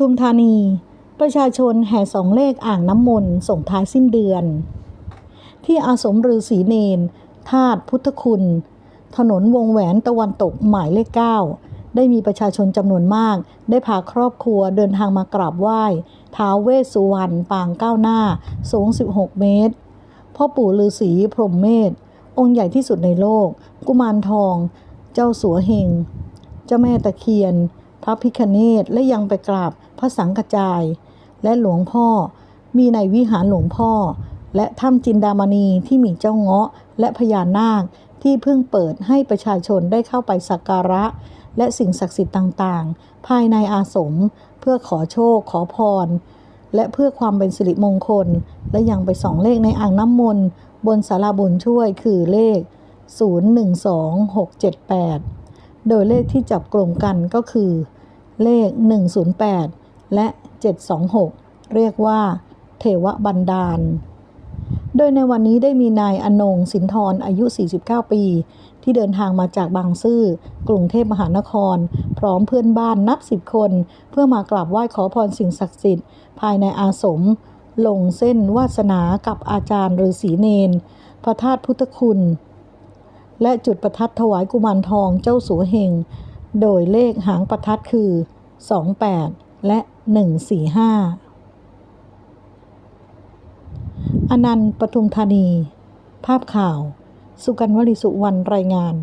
ทุมธานี ประชาชนแห่สองเลขอ่างน้ำมนต์ส่งท้ายสิ้นเดือน ที่อาสมฤาษีเนนธาตุพุทธคุณ ถนนวงแหวนตะวันตกหมายเลขเก้าได้มีประชาชนจำนวนมาก ได้พาครอบครัวเดินทางมากราบไหว้ท้าวเวสสุวรรณปางก้าวหน้า สูง 16 เมตร พ่อปู่ฤาษีพรหมเมธองค์ใหญ่ที่สุดในโลก กุมารทอง เจ้าสัวเฮง เจ้าแม่ตะเคียน พระพิคเนตและยังไปกราบพระสังกจาย และหลวงพ่อ มีในวิหารหลวงพ่อ และถ้ำจินดามณีที่มีเจ้าเงาะ และพญานาคที่เพิ่งเปิดให้ประชาชนได้เข้าไปสักการะ และสิ่งศักดิ์สิทธิ์ต่างๆ ภายในอาสม เพื่อขอโชคขอพร และเพื่อความเป็นสิริมงคล และยังไปส่องเลขในอ่างน้ำมนต์บนสาราบุญช่วยคือเลข 012678 โดยเลขที่จับกลุ่มกันก็คือ เลข 108 และ 726 เรียกว่าเทวบันดาล โดยในวันนี้ได้มีนายอนงสินทรอายุ 49 ปี ที่เดินทางมาจากบางซื่อกรุงเทพมหานคร พร้อมเพื่อนบ้านนับสิบคน เพื่อมากราบไหว้ขอพรสิ่งศักดิ์สิทธิ์ ภายในอาสม ลงเส้นวาสนากับอาจารย์ฤาษีเนน พระธาตุพุทธคุณ และจุดประทัดถวายกุมารทองเจ้าสัวเฮง โดยเลขหางประทัดคือ 28 และ 145 อนันต์ปทุมธานี ภาพข่าว สุกันวลิสุวรรณรายงาน